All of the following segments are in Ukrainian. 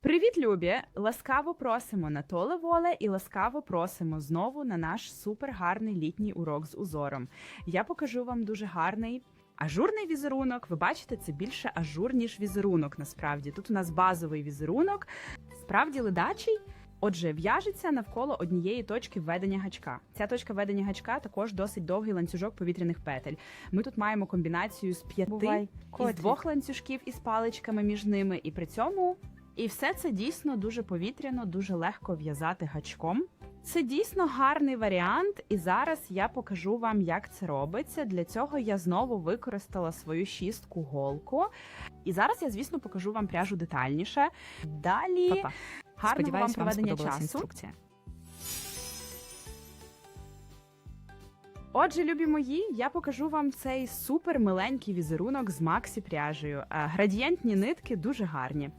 Привіт, любі! Ласкаво просимо на Толе Воле і ласкаво просимо знову на наш супергарний літній урок з узором. Я покажу вам дуже гарний. Ажурний візерунок, ви бачите, це більше ажур, ніж візерунок. Насправді тут у нас базовий візерунок, справді ледачий. Отже, в'яжеться навколо однієї точки введення гачка. Ця точка введення гачка також досить довгий ланцюжок повітряних петель. Ми тут маємо комбінацію з п'яти із двох ланцюжків із паличками між ними, і при цьому і все це дійсно дуже повітряно, дуже легко в'язати гачком. Це дійсно гарний варіант, і зараз я покажу вам, як це робиться. Для цього я знову використала свою шістку голку. І зараз я, звісно, покажу вам пряжу детальніше. Далі Па-па. гарного вам Сподіваюсь, вам проведення сподобалась часу. інструкція. Отже, любі мої, я покажу вам цей супер миленький візерунок з Максі пряжею. Е, Градієнтні нитки дуже гарні.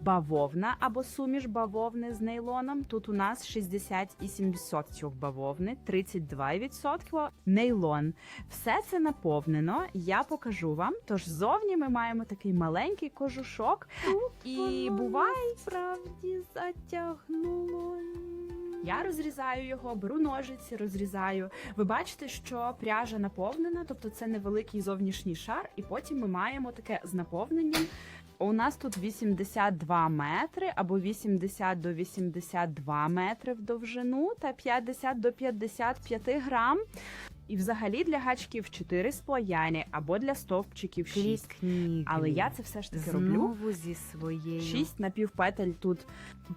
Бавовна або суміш бавовни з нейлоном. Тут у нас 68% бавовни, 32% нейлон. Все це наповнено. Я покажу вам. Тож зовні ми маємо такий маленький кожушок. І буває справді затягнуло. Я розрізаю його, беру ножиці, розрізаю. Ви бачите, що пряжа наповнена, тобто це невеликий зовнішній шар, і потім ми маємо таке з наповненням. У нас тут 82 метри або 80 до 82 метри в довжину та 50 до 55 грам. І взагалі для гачків 4 сплояні або для стовпчиків 6. Клікні. Але я це все ж таки роблю. знову зі своєю. Шість напівпетель тут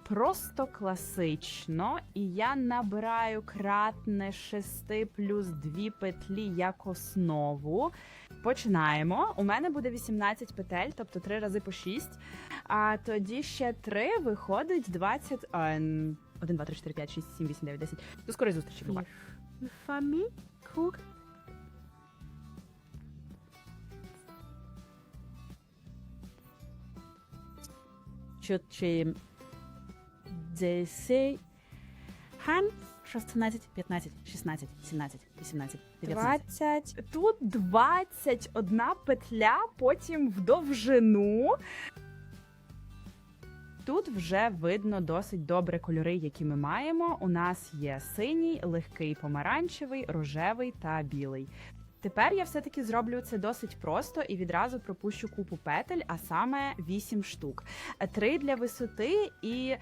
просто класично, і я набираю кратне 6 плюс 2 петлі як основу. Починаємо. У мене буде 18 петель, тобто 3 рази по 6. А тоді ще 3 виходить 20. А, н- 1, 2, 3, 4, 5, 6, 7, 8, 9, 10. До скорої зустрічі, бувай. Фамі кур. Чотири. Десять. Хан. 16, 15, 16, 17, 18, 19. 20. Тут 21 петля, потім в довжину. Тут вже видно досить добре кольори, які ми маємо. У нас є синій, легкий помаранчевий, рожевий та білий. Тепер я все-таки зроблю це досить просто і відразу пропущу купу петель, а саме 8 штук. 3 для висоти і,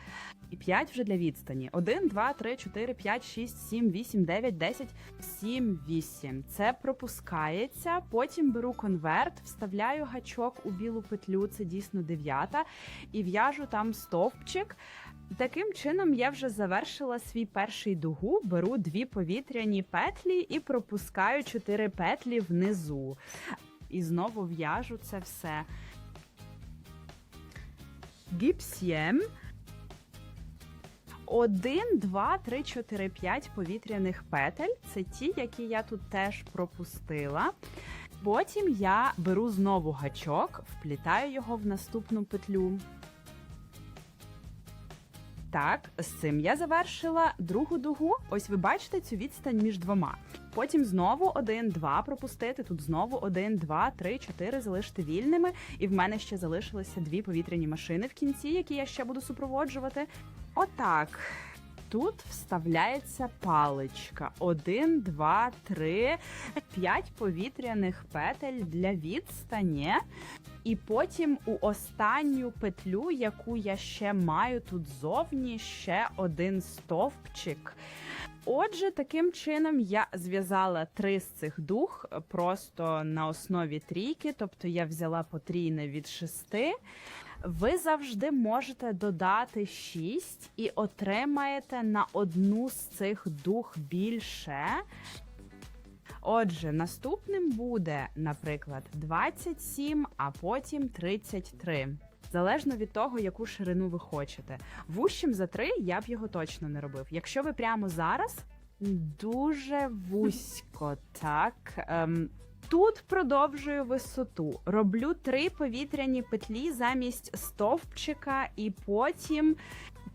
і 5 вже для відстані. 1, 2, 3, 4, 5, 6, 7, 8, 9, 10, 7, 8. Це пропускається. Потім беру конверт, вставляю гачок у білу петлю, це дійсно дев'ята, і в'яжу там стовпчик. Таким чином я вже завершила свій перший дугу, беру дві повітряні петлі і пропускаю чотири петлі внизу. І знову в'яжу це все. Гіпсьєм. Один, два, три, чотири, п'ять повітряних петель. Це ті, які я тут теж пропустила. Потім я беру знову гачок, вплітаю його в наступну петлю. Так, з цим я завершила другу дугу. Ось ви бачите цю відстань між двома. Потім знову один, два пропустити. Тут знову один, два, три, чотири залишити вільними. І в мене ще залишилися дві повітряні машини в кінці, які я ще буду супроводжувати. Отак. Тут вставляється паличка. Один, два, три, п'ять повітряних петель для відстані. І потім у останню петлю, яку я ще маю тут зовні, ще один стовпчик. Отже, таким чином я зв'язала три з цих дух просто на основі трійки, тобто я взяла потрійне від шести. Ви завжди можете додати 6 і отримаєте на одну з цих дух більше. Отже, наступним буде, наприклад, 27, а потім 33. Залежно від того, яку ширину ви хочете. Вущим за 3 я б його точно не робив. Якщо ви прямо зараз дуже вузько, так. Ем, Тут продовжую висоту. Роблю три повітряні петлі замість стовпчика, і потім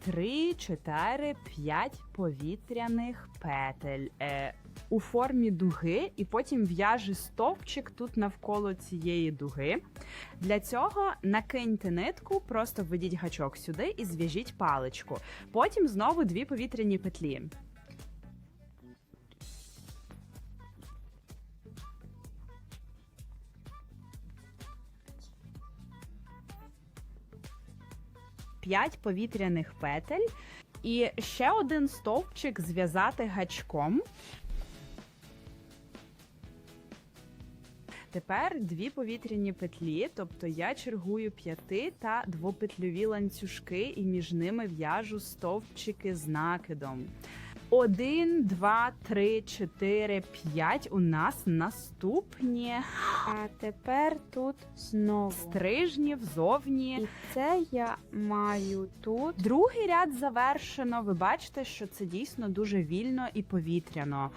три, чотири, п'ять повітряних петель е, у формі дуги, і потім в'яжи стовпчик тут навколо цієї дуги. Для цього накиньте нитку, просто введіть гачок сюди і зв'яжіть паличку. Потім знову дві повітряні петлі. П'ять повітряних петель і ще один стовпчик зв'язати гачком. Тепер дві повітряні петлі, тобто я чергую п'яти та двопетльові ланцюжки, і між ними в'яжу стовпчики з накидом. Один, два, три, чотири, п'ять. У нас наступні А тепер тут знову. стрижні взовні. І це я маю тут. Другий ряд завершено. Ви бачите, що це дійсно дуже вільно і повітряно.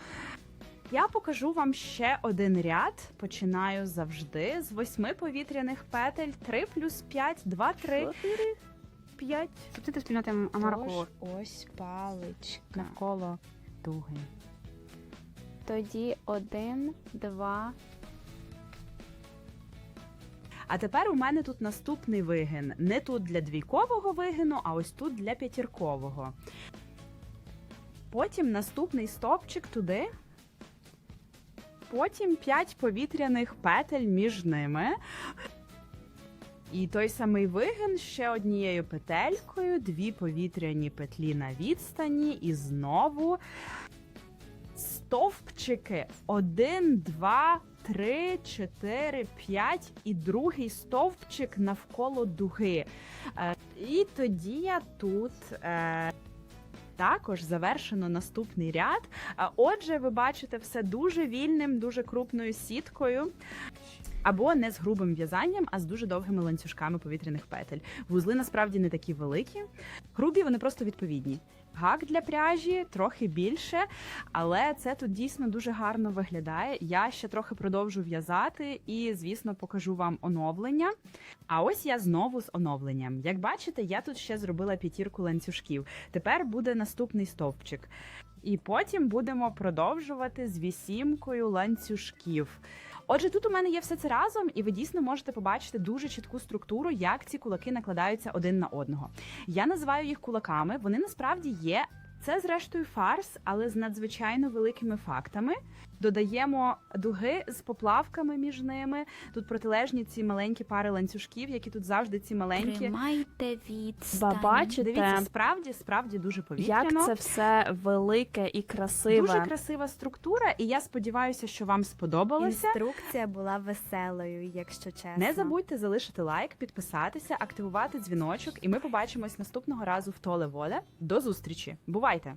Я покажу вам ще один ряд. Починаю завжди з восьми повітряних петель. 3 плюс 5, 2, 3, Чотири. 5. Тобто ти спільноти Амарко Тож ось паличка. навколо дуги. Тоді один, два. А тепер у мене тут наступний вигин. Не тут для двійкового вигину, а ось тут для п'ятіркового. Потім наступний стовпчик туди. Потім 5 повітряних петель між ними. І той самий вигин ще однією петелькою, дві повітряні петлі на відстані, і знову стовпчики. Один, два, три, чотири, п'ять і другий стовпчик навколо дуги. Е, І тоді я тут. Е, також завершено наступний ряд. А Отже, ви бачите все дуже вільним, дуже крупною сіткою. Або не з грубим в'язанням, а з дуже довгими ланцюжками повітряних петель. Вузли насправді не такі великі. Грубі вони просто відповідні. Гак для пряжі трохи більше, але це тут дійсно дуже гарно виглядає. Я ще трохи продовжу в'язати і, звісно, покажу вам оновлення. А ось я знову з оновленням. Як бачите, я тут ще зробила п'ятірку ланцюжків. Тепер буде наступний стовпчик. І потім будемо продовжувати з вісімкою ланцюжків. Отже, тут у мене є все це разом, і ви дійсно можете побачити дуже чітку структуру, як ці кулаки накладаються один на одного. Я називаю їх кулаками. Вони насправді є. Це, зрештою, фарс, але з надзвичайно великими фактами. Додаємо дуги з поплавками між ними. Тут протилежні ці маленькі пари ланцюжків, які тут завжди ці маленькі. Тримайте відстань. Бачите, Дивіться, справді, справді дуже повітряно. як це все велике і красиве. Дуже красива структура, і я сподіваюся, що вам сподобалося. Інструкція була веселою, якщо чесно. Не забудьте залишити лайк, підписатися, активувати дзвіночок, і ми побачимось наступного разу в Толе Воля. До зустрічі! Бувайте!